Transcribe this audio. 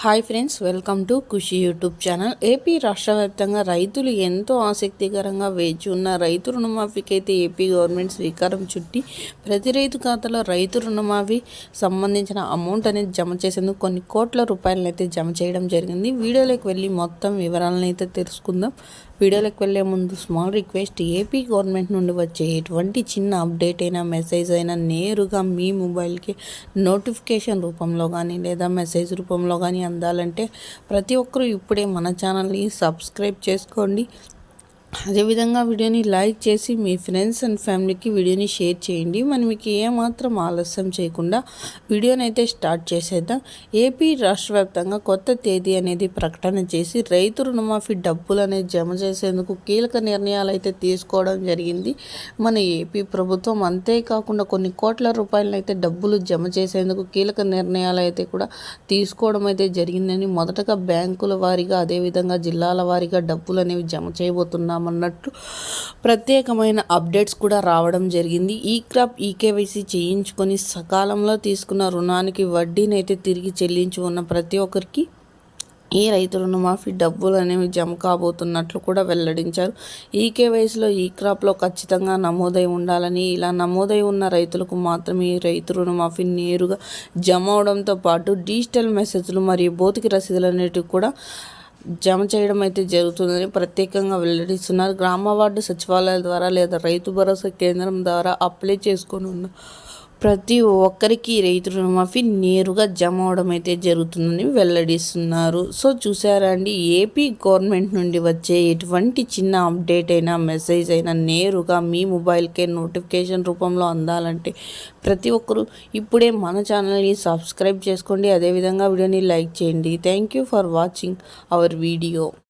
Hi friends welcome to Khushi YouTube channel AP రాష్ట్ర వ్యాప్తంగా రైతులు ఎంతో ఆసక్తికరంగా వేచి ఉన్న రైతు రుణమాఫీకి అయితే ఏపీ గవర్నమెంట్ శ్రీకారం చుట్టి ప్రతి రైతు ఖాతాలో రైతు రుణమాఫీ సంబంధించిన అమౌంట్ అనేది జమ చేసేందుకు కొన్ని కోట్ల రూపాయలను అయితే జమ చేయడం జరిగింది. వీడియోలోకి వెళ్ళి మొత్తం వివరాలను అయితే తెలుసుకుందాం. వీడియోలోకి వెళ్ళే ముందు స్మాల్ రిక్వెస్ట్ ఏపీ గవర్నమెంట్ నుండి వచ్చే ఎటువంటి చిన్న అప్డేట్ అయినా మెసేజ్ అయినా నేరుగా మీ మొబైల్కి నోటిఫికేషన్ రూపంలో కానీ లేదా మెసేజ్ రూపంలో కానీ అందాలంటే ప్రతి ఒక్కరూ ఇప్పుడే మన ఛానల్ని సబ్స్క్రైబ్ చేసుకోండి. అదేవిధంగా వీడియోని లైక్ చేసి మీ ఫ్రెండ్స్ అండ్ ఫ్యామిలీకి వీడియోని షేర్ చేయండి. మనం మీకు ఏమాత్రం ఆలస్యం చేయకుండా వీడియోని అయితే స్టార్ట్ చేసేద్దాం. ఏపీ రాష్ట్ర వ్యాప్తంగా కొత్త తేదీ అనేది ప్రకటన చేసి రైతు రుణమాఫీ డబ్బులు అనేది జమ చేసేందుకు కీలక నిర్ణయాలు అయితే తీసుకోవడం జరిగింది. మన ఏపీ ప్రభుత్వం అంతేకాకుండా కొన్ని కోట్ల రూపాయలను అయితే డబ్బులు జమ చేసేందుకు కీలక నిర్ణయాలు అయితే కూడా తీసుకోవడం అయితే జరిగిందని మొదటగా బ్యాంకుల వారీగా అదేవిధంగా జిల్లాల వారీగా డబ్బులు అనేవి జమ చేయబోతున్నాం చేస్తున్నామన్నట్టు ప్రత్యేకమైన అప్డేట్స్ కూడా రావడం జరిగింది. ఈ క్రాప్ ఈకేవైసీ చేయించుకొని సకాలంలో తీసుకున్న రుణానికి వడ్డీని అయితే తిరిగి చెల్లించి ఉన్న ప్రతి ఒక్కరికి ఈ రైతు రుణమాఫీ డబ్బులు అనేవి జమ కాబోతున్నట్లు కూడా వెల్లడించారు. ఈ కేవైసీలో ఈ క్రాప్లో ఖచ్చితంగా నమోదై ఉండాలని ఇలా నమోదై ఉన్న రైతులకు మాత్రమే ఈ రైతు రుణమాఫీ నేరుగా జమ అవడంతో పాటు డిజిటల్ మెసేజ్లు మరియు భౌతిక రసీదులు అనేటివి కూడా జమ చేయడం అయితే జరుగుతుందని ప్రత్యేకంగా వెల్లడిస్తున్నారు. గ్రామ వార్డు సచివాలయాల ద్వారా లేదా రైతు భరోసా కేంద్రం ద్వారా అప్లై చేసుకొని ఉన్న ప్రతి ఒక్కరికి రైతు రుణమాఫీ నేరుగా జమ అవడం అయితే జరుగుతుందని వెల్లడిస్తున్నారు. సో చూసారా అండి ఏపీ గవర్నమెంట్ నుండి వచ్చే ఎటువంటి చిన్న అప్డేట్ అయినా మెసేజ్ అయినా నేరుగా మీ మొబైల్కే నోటిఫికేషన్ రూపంలో అందాలంటే ప్రతి ఒక్కరూ ఇప్పుడే మన ఛానల్ని సబ్స్క్రైబ్ చేసుకోండి. అదేవిధంగా వీడియోని లైక్ చేయండి. Thank you for watching our video.